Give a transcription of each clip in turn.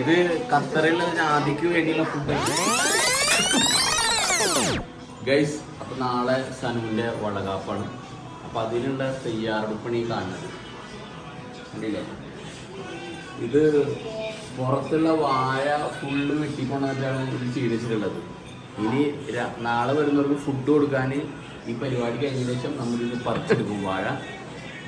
ഇത് ഖത്തറിലുള്ള ജാതിക്ക് വേണ്ടിയുള്ള food guys അപ്പൊ നാളെ സനുവിന്റെ വളകാപ്പാണ് അപ്പൊ അതിനുള്ള തയ്യാറെടുപ്പണി കാണുന്നത്. കണ്ടില്ലേ? ഇത് പുറത്തുള്ള വാഴ ഫുള്ള് വെട്ടിക്കൊണ്ടിട്ടാണ് ഇത് ചെയ്തിട്ടുള്ളത് ഇനി നാളെ വരുന്നവർക്ക് ഫുഡ് കൊടുക്കാൻ ഈ പരിപാടി കഴിഞ്ഞ ശേഷം നമ്മളിത് പറിച്ചെടുക്കും. വാഴ.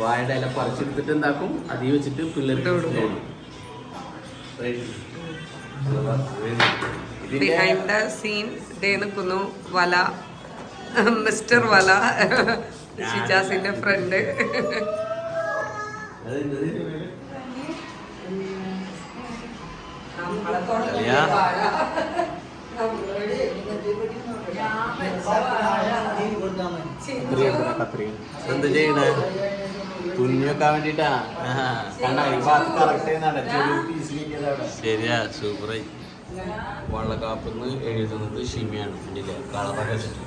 വാഴയുടെ ഇല പറിച്ചെടുത്തിട്ട് എന്താക്കും? അതിൽ വെച്ചിട്ട് പിള്ളേർക്ക് കൊടുക്കും. ബിഹൈൻഡ് ദ സീൻ ദേ നിൽക്കുന്നു വല. മിസ്റ്റർ വല. ഷിജാസിന്റെ ഫ്രണ്ട് നമ്മളെ എന്ത് ചെയ്യണേ? തുന്നി വെക്കാൻ വേണ്ടിട്ടാ. ശരിയാ സൂപ്പറായി. വള്ളക്കാപ്പെന്ന് എഴുതുന്നത് ഷിമിയാണ്. പിന്നില്ല കളറൊക്കെ വെച്ചിട്ട്.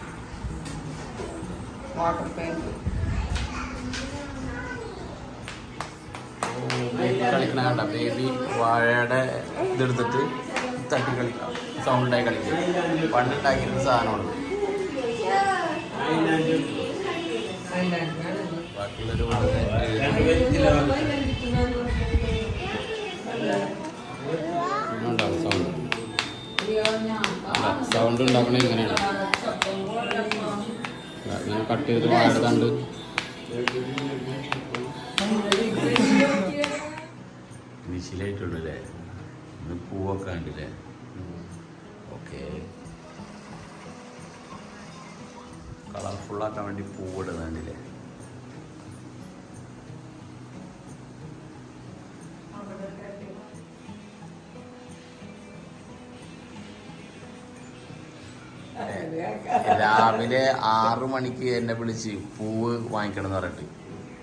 കളിക്കണ കണ്ട? ബേബി വാഴയുടെ ഇതെടുത്തിട്ട് തട്ടി കളിക്കാം. സൗണ്ടായി കളിക്കാം. പണ്ടുണ്ടാക്കിയിരുന്ന സാധനമാണ്. സൗണ്ട് ഉണ്ടാക്കണ ഇങ്ങനെയാണ് ഇങ്ങനെ കട്ട് ചെയ്ത് തണ്ട് വിശിലായിട്ടുള്ളൂ അല്ലേ ഇന്ന് പൂവൊക്കെ ഉണ്ടല്ലേ ഓക്കെ കളർഫുള്ളാക്കാൻ വേണ്ടി പൂവിടുന്നുണ്ടല്ലേ രാവിലെ ആറു മണിക്ക് എന്നെ വിളിച്ച് പൂവ് വാങ്ങിക്കണം എന്ന് പറഞ്ഞിട്ട്.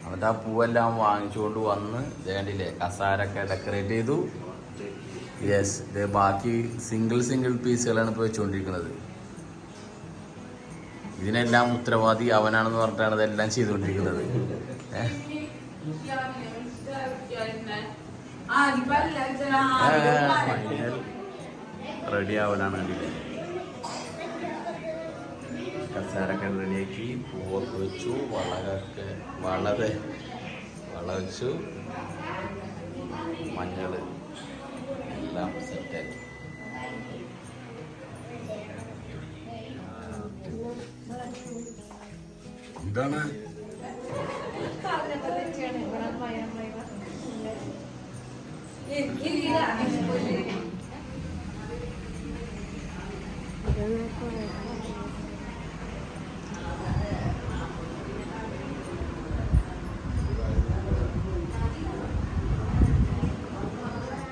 എന്നിട്ട് ആ പൂവെല്ലാം വാങ്ങിച്ചുകൊണ്ട് വന്ന് ദേ കണ്ടില്ലേ കസാരൊക്കെ ഡെക്കറേറ്റ് ചെയ്തു. യെസ് ബാക്കി സിംഗിൾ സിംഗിൾ പീസുകളാണ് ഇപ്പോൾ വെച്ചുകൊണ്ടിരിക്കുന്നത് ഇതിനെല്ലാം ഉത്തരവാദി അവനാണെന്ന് പറഞ്ഞിട്ടാണ് ഇതെല്ലാം ചെയ്തുകൊണ്ടിരിക്കുന്നത്. റെഡി ആവലാണ് കണ്ടില്ലേ കസാരൊക്കെ റെഡിയാക്കി പൂവൊക്കെ വെച്ചു വളകൊക്കെ വളരെ വള വെച്ചു. മഞ്ഞൾ എല്ലാം സെറ്റാക്കി എന്താണ്?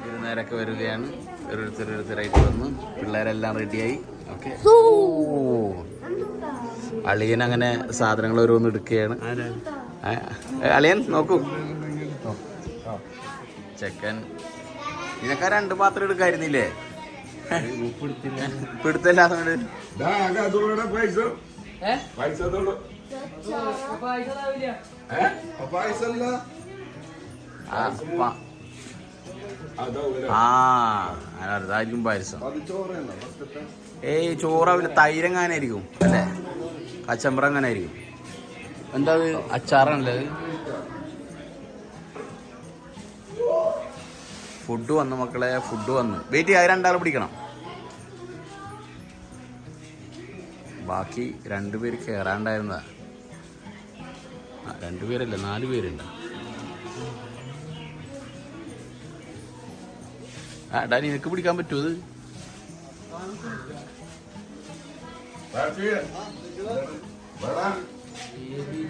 ഇരുന്നേരൊക്കെ വരികയാണ്. ഒരു ഓരോരുത്തരോരുത്തരായിട്ട് വന്നു. പിള്ളേരെല്ലാം റെഡിയായി ഓക്കെ അളിയൻ അങ്ങനെ സാധനങ്ങൾ ഓരോന്ന് എടുക്കുകയാണ്. അളിയൻ നോക്കൂ. ചെക്കൻ. ഇതൊക്കെ രണ്ട് പാത്രം എടുക്കായിരുന്നില്ലേ? പിടുത്തല്ലാതെ പൈസ. പൈസ? ആ അതായിരിക്കും പായസം ഏയ് ചോറാവില്ല തൈരങ്ങാനായിരിക്കും. അല്ലേ? കച്ചമ്പറങ്ങാനായിരിക്കും എന്താ അത് അച്ചാറാണല്ലേ ഫുഡ് വന്നു മക്കളെ ഫുഡ് വന്നു. വെയിറ്റ് ചെയ്യാം രണ്ടാൾ പിടിക്കണം. ബാക്കി രണ്ടുപേര് കയറാണ്ടായിരുന്നതാ ആ രണ്ടുപേരല്ല നാല് പേരുണ്ട്. ആ ഡാനി നിനക്ക് പിടിക്കാൻ പറ്റുമോ ഇത്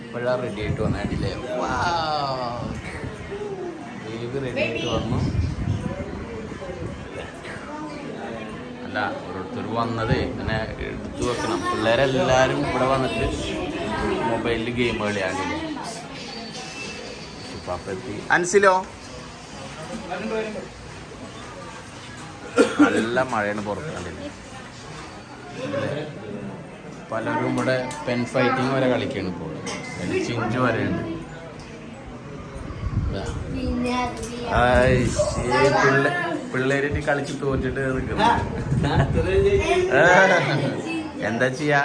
ഇപ്പോഴാ റെഡി ആയിട്ട് വന്നിട്ടില്ലേ ബേബി റെഡി ആയിട്ട് വന്നു. അല്ല ഓരോരുത്തർ വന്നത് ഇങ്ങനെ എടുത്തു വെക്കണം. പിള്ളേരെല്ലാരും ഇവിടെ വന്നിട്ട് മൊബൈലിൽ ഗെയിം കളിയാണ് എത്തി. അൻസിലോ? നല്ല മഴയാണ് പുറത്ത് കണ്ടില്ലേ? പലരും ഇവിടെ പെൻ ഫൈറ്റിംഗ് വരെ കളിക്കുകയാണ് ഇപ്പോൾ. ചിഞ്ചു വരെ ഉണ്ട് പിള്ളേരിട്ട് കളിച്ച് തോറ്റിട്ട് നിൽക്കുന്നു. എന്താ ചെയ്യാ?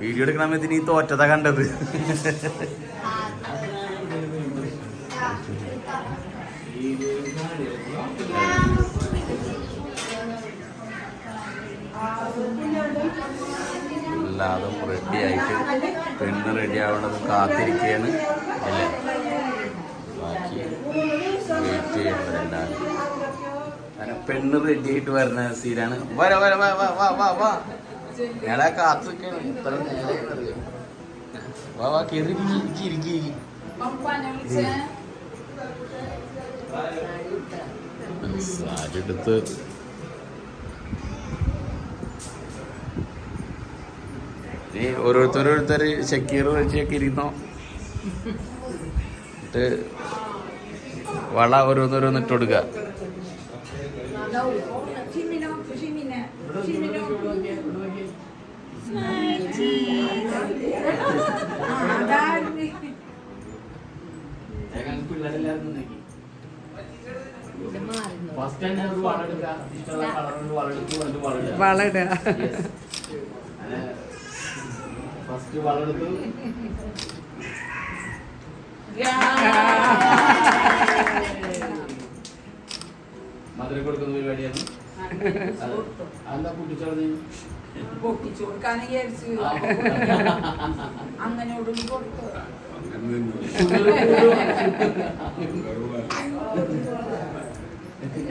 വീഡിയോ എടുക്കണമെങ്കിൽ ഈ നീ തോറ്റതാ കണ്ടത്. എല്ലാതും റെഡി ആയിട്ട് പെണ്ണ് റെഡി ആവണത് കാത്തിരിക്കുകയാണ് അല്ലേ? ബാക്കി വെയിറ്റ് ചെയ്യണവരെല്ലാവരും കാരണം പെണ്ണ് റെഡി ആയിട്ട് വരുന്ന സീനാണ് വര വര വാ വാ വാ വാ വാ ഞങ്ങളെ കാത്തിരിക്കാണ് ഇത്ര നേരം വാ വാ കയറി ഇരിക്കി ഇരിക്കി സാരി എടുത്ത് നീ ഓരോരുത്തരോരുത്തർ ഷക്കീർ വെച്ചൊക്കെ ഇരുന്നോ? എന്നിട്ട് വള ഓരോന്നോരോന്ന് ഇട്ട് കൊടുക്കുക വള ഇടുക. വളരെടുത്ത് മധുരം കൊടുക്കുന്ന പരിപാടിയാണ്. അത് അതെന്താ പൊട്ടിച്ചോളത് പൊട്ടിച്ചു കൊടുക്കാൻ വിചാരിച്ചു അങ്ങനെ ഒടുങ്ങി കൊടുത്തു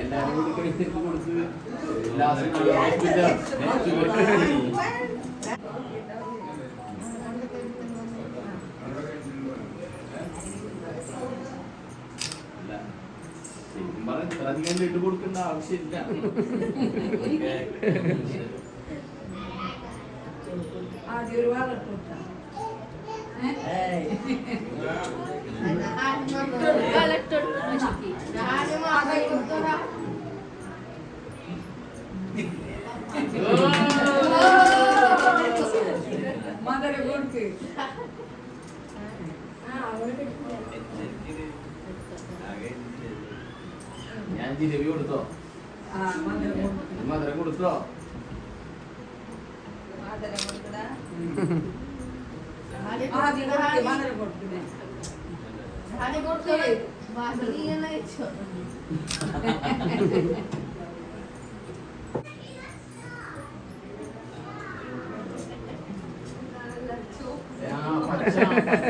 എല്ലാരും കൂടി കൊടുത്ത് ലാസ്റ്റ് അധികം ലഡു കൊടുക്കേണ്ട ആവശ്യമില്ല. ആദ്യം ഒരു വളർത്തു മദര കൊടുക്ക് ഞാൻ ജിലേബി കൊടുത്തോ ആ മദര കൊടുക്ക് മധുരം കൊടുത്തോ മദര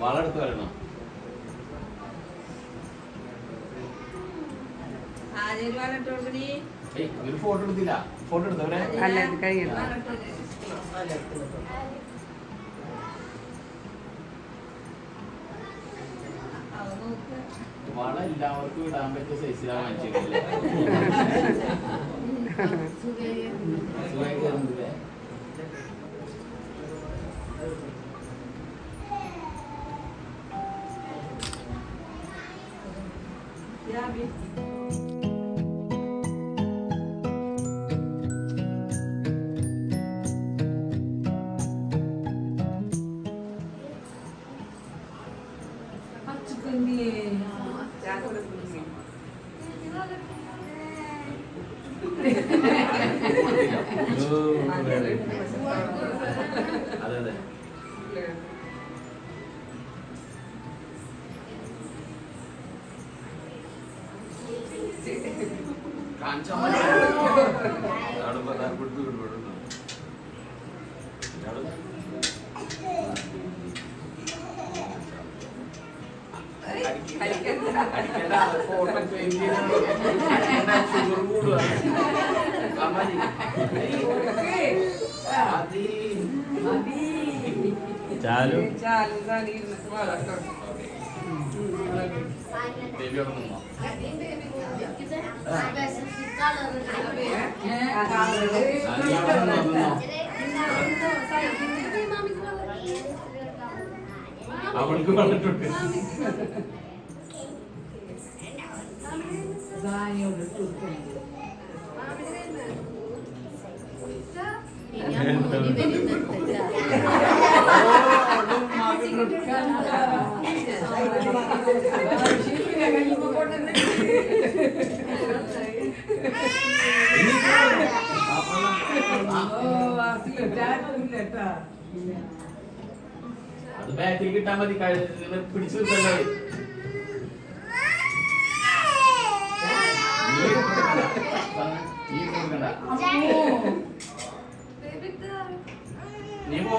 വളെടുത്ത് വരണം. ഒരു ഫോട്ടോ എടുത്തില്ല. ഫോട്ടോ എടുത്തവരെ വള എല്ലാവർക്കും ഇടാൻ പറ്റിയ സൈസിലാണ് വാങ്ങിച്ചിട്ടില്ലേ സുഖമായി abi. ചാലു ചാലും സാലി ഇരുന്നിട്ട് വളർത്തോ ബേബി അവിടെ നിന്നോ ചാലു അവിടെ നിന്നോ നിന്നോ അവൾക്ക് പറഞ്ഞിട്ടുണ്ട് അത് ബാറ്റിൽ കിട്ടാൻ മതി. പിടിച്ചു കൊടുക്കണ്ട. നീ കൊടുക്കണ്ട നീ പോ.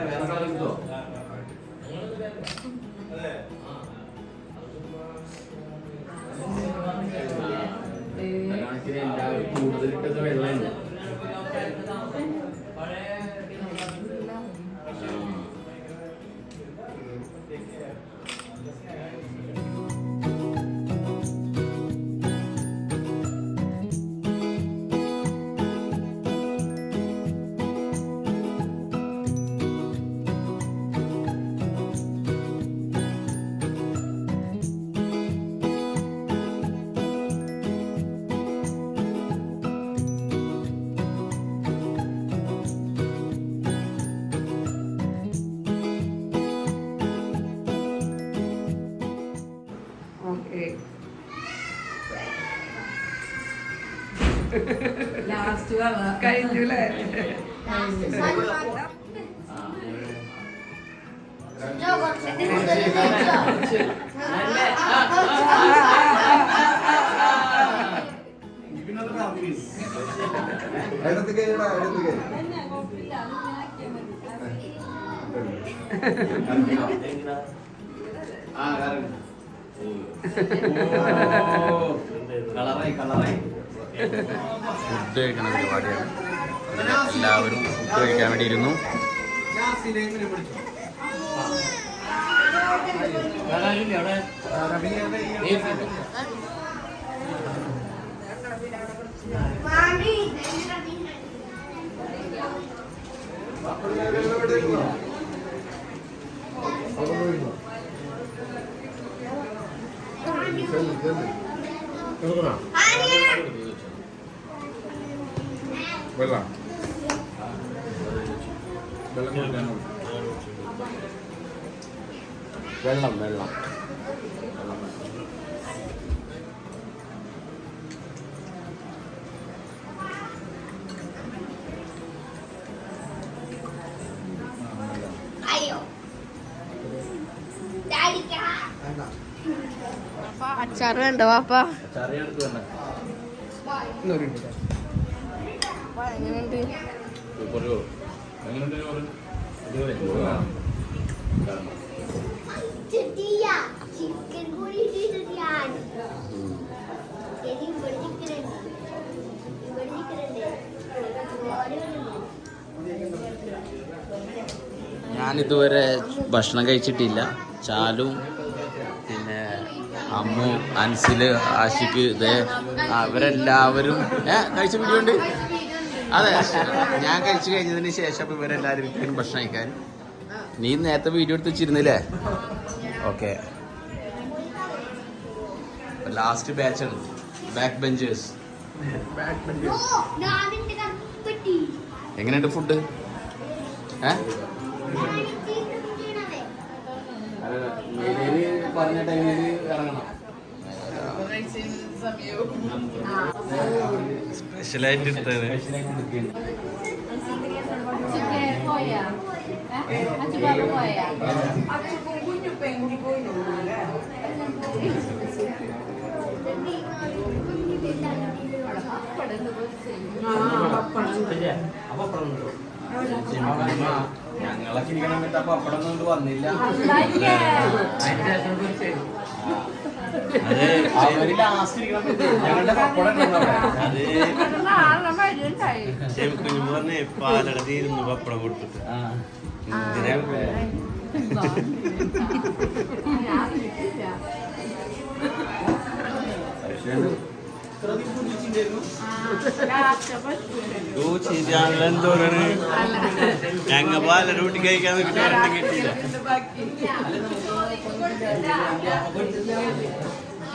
വേറെ കളർ കിട്ടോ കഴിഞ്ഞുല്ലേ? എടുത്ത് കയറാ എടുത്ത് കയറി കളറായി കളറായി ഫുഡ് കഴിക്കണ പരിപാടിയാണ്. എല്ലാവരും ഫുഡ് കഴിക്കാൻ വേണ്ടി ഇരുന്നു. വെള്ളം വെള്ളം കുടിക്കാനോ വെള്ളം. ഇവിടെ ചിക്കനുണ്ട് ഞാനിതുവരെ ഭക്ഷണം കഴിച്ചിട്ടില്ല. ചാലും അമ്മു അൻസിൽ ആഷിക്ക് ഇതേ അവരെല്ലാവരും ഏ കഴിച്ച വീഡിയോ ഉണ്ട്? അതെ ഞാൻ കഴിച്ചു കഴിഞ്ഞതിന് ശേഷം ഇവരെല്ലാവരും ഭക്ഷണം കഴിക്കാൻ. നീ നേരത്തെ വീഡിയോ എടുത്ത് വെച്ചിരുന്നില്ലേ? ഓക്കെ ലാസ്റ്റ് ബാച്ചാണ് ബാക്ക് ബെഞ്ചേഴ്സ് എങ്ങനെയുണ്ട് ഫുഡ് ഏ? പറഞ്ഞ ടൈമിൽ ഇറങ്ങണം സ്പെഷ്യലായിട്ട് പെൺകുട്ടി പോയി നോക്കൂലേ ഞങ്ങളൊക്കെ ഇരിക്കണ സമയത്ത് അപ്പൊ അപ്പടം കൊണ്ട് വന്നില്ല. അവർ ലാസ്റ്റ് ഇരിക്കണ സമയത്ത് ഞങ്ങളുടെ പപ്പടം കുഞ്ഞു പറഞ്ഞേ പപ്പടം കൊടുത്തിട്ട്. എന്തിനാ ഞങ്ങ പാല റൂട്ടി കഴിക്കാൻ കിട്ടിയ കിട്ടിയില്ല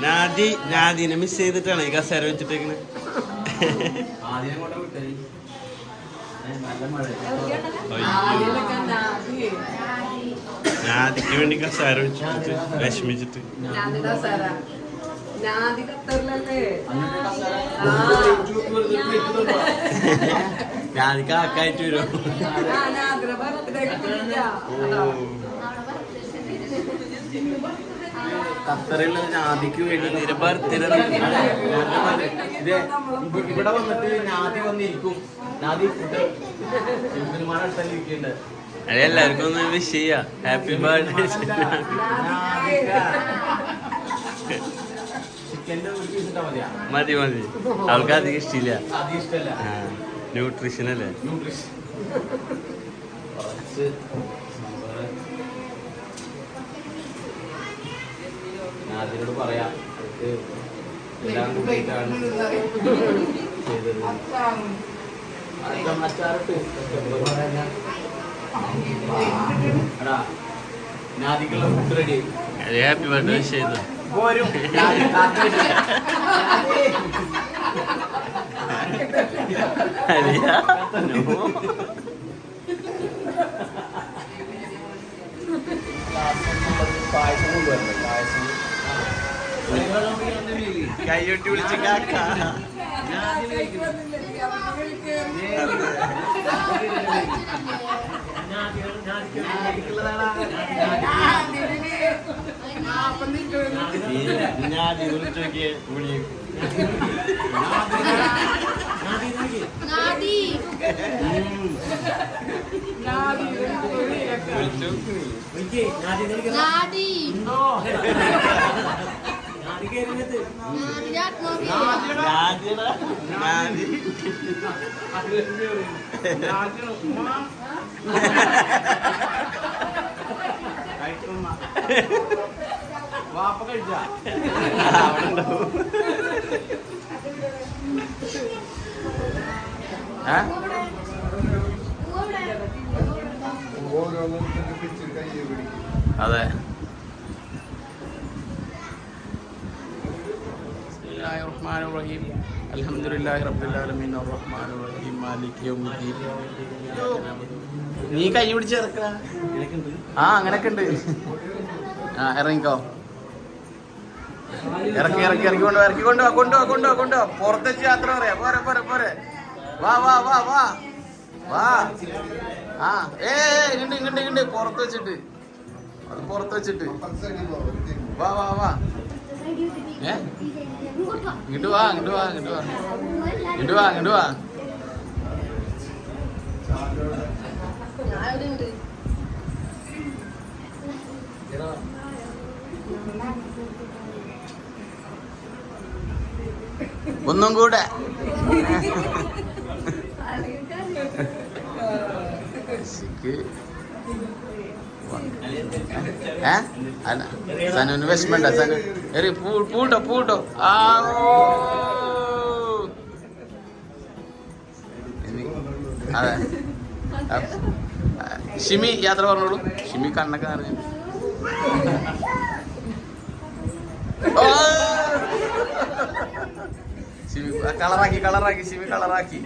നാദി നാദിനെ മിസ് ചെയ്തിട്ടാണ് ഈ കസേര വെച്ചിട്ടേക്കണ്. നാദിക്ക് വേണ്ടി കസേര വെച്ചിട്ട് വിഷമിച്ചിട്ട്. ഞാതി ഖത്തറിലല്ലേ? ആക്കായിട്ട് വരും. ഖത്തറിലുള്ള നാദിക്ക് വേണ്ടി ഇത് ഇവിടെ വന്നിട്ട് നാദി വന്നിരിക്കും. ഫുഡ് ഇരിക്കുന്നുണ്ട് അതെ എല്ലാവർക്കും ഒന്ന് വിഷ് ചെയ്യാ. ഹാപ്പി ബർത്ത്ഡേ മതി മതി. അവൾക്ക് അധികം ഇഷ്ടമില്ല ന്യൂട്രീഷൻ അല്ലേ? അതിനോട് പറയാം. എല്ലാം കൂട്ടിയിട്ടാണ് ചെയ്തത്. അതൊക്കെ അച്ചാറിട്ട് ഹാപ്പി ബർത്ത്ഡേ ചെയ്തു പോരും. കൈയൊട്ടി വിളിച്ച് കാക്ക. ഞാൻ വിളിച്ചു നോക്കിയേ നാദിയടാ നാദി വാപ്പ കഴിച്ചാ? അതെ. നീ കൈ പിടിച്ച് ഇറക്കണ ആ അങ്ങനൊക്കെ ഉണ്ട്. ആ ഇറങ്ങിക്കോ. ഇറക്കി ഇറക്കി ഇറക്കി കൊണ്ടുവാ ഇറക്കി കൊണ്ടോ കൊണ്ടോ കൊണ്ടോ കൊണ്ടോ പുറത്തേച്ച് യാത്ര പറയാ. പോരെ പോരെ പോരെ. വാ വാ വാ വാ. വാ. ആ. ഏ ഇങ്ങണ്ട് ഇങ്ങണ്ട് ഇങ്ങണ്ട്. പുറത്ത് വെച്ചിട്ട്. അത് പുറത്ത് വെച്ചിട്ട്. വാ വാ വാ. ഏ? ഇങ്ങോട്ട് വാ ഇങ്ങോട്ട് വാ ഇങ്ങോട്ട് വാ. ഇങ്ങോട്ട് വാ ഇങ്ങോട്ട് വാ. ഒന്നും കൂടെ. സനു എറി പൂട്ടോ പൂട്ടോ. ആ അതെ. ഷിമി യാത്ര പറഞ്ഞോളൂ. ഷിമി കണ്ണൊക്കെ നിറഞ്ഞു. ഓ! ഷിമി കളറാക്കി കളറാക്കി ഷിമി കളറാക്കി.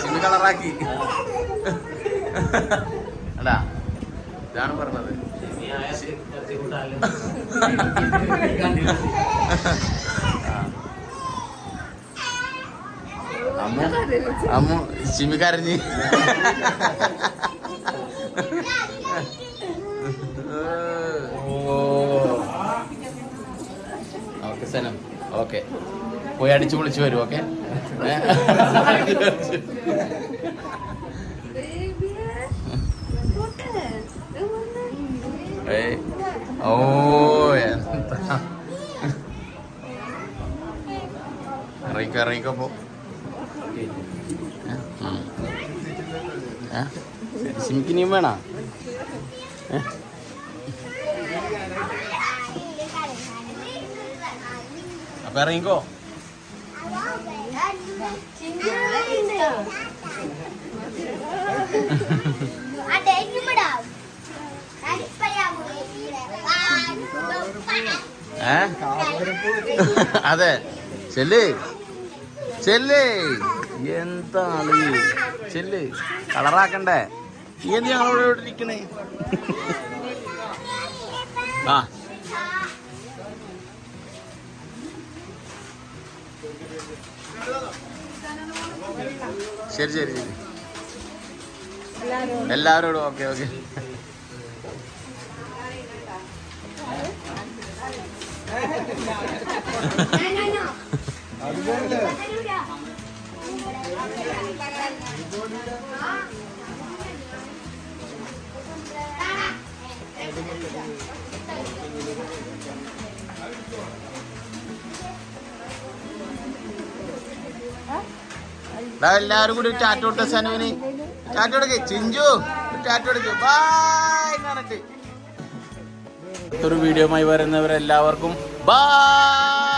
ഷിമി കളറാക്കി. അല്ല ഇതാണ് പറഞ്ഞത്. അമ്മു അമ്മു ഷിമി കരഞ്ഞ് ഓക്കെ സനം ഓക്കെ. പോയി അടിച്ചു പൊളിച്ച് വരും ഓക്കെ? ഓ എന്താ? ഇറങ്ങിക്കോ ഇറങ്ങിക്കോ പോ. സിമിക്ക് നീ വേണോ? അപ്പൊ ഇറങ്ങിക്കോ ഏ? അതെ. ചെല്ല്. ചെല്ല്. എന്താണ് ചെല്ല്. കളറാക്കണ്ടേ? നീ എന്ത് ഞങ്ങളോട് ഇവിടെ ഇരിക്കണേ? ആ. ശരി ശരി ശരി. എല്ലാവരോടും. Okay okay. ദാ എല്ലാവരും കൂടി ടാറ്റ കൊടുത്ത സനുവിന്? ടാറ്റ കൊടുക്ക്. ചിഞ്ചു ടാറ്റ കൊടുക്ക്. ബായ് പറഞ്ഞിട്ട്. ഒരു വീഡിയോമായി വരുന്നവരെല്ലാവർക്കും ബായ്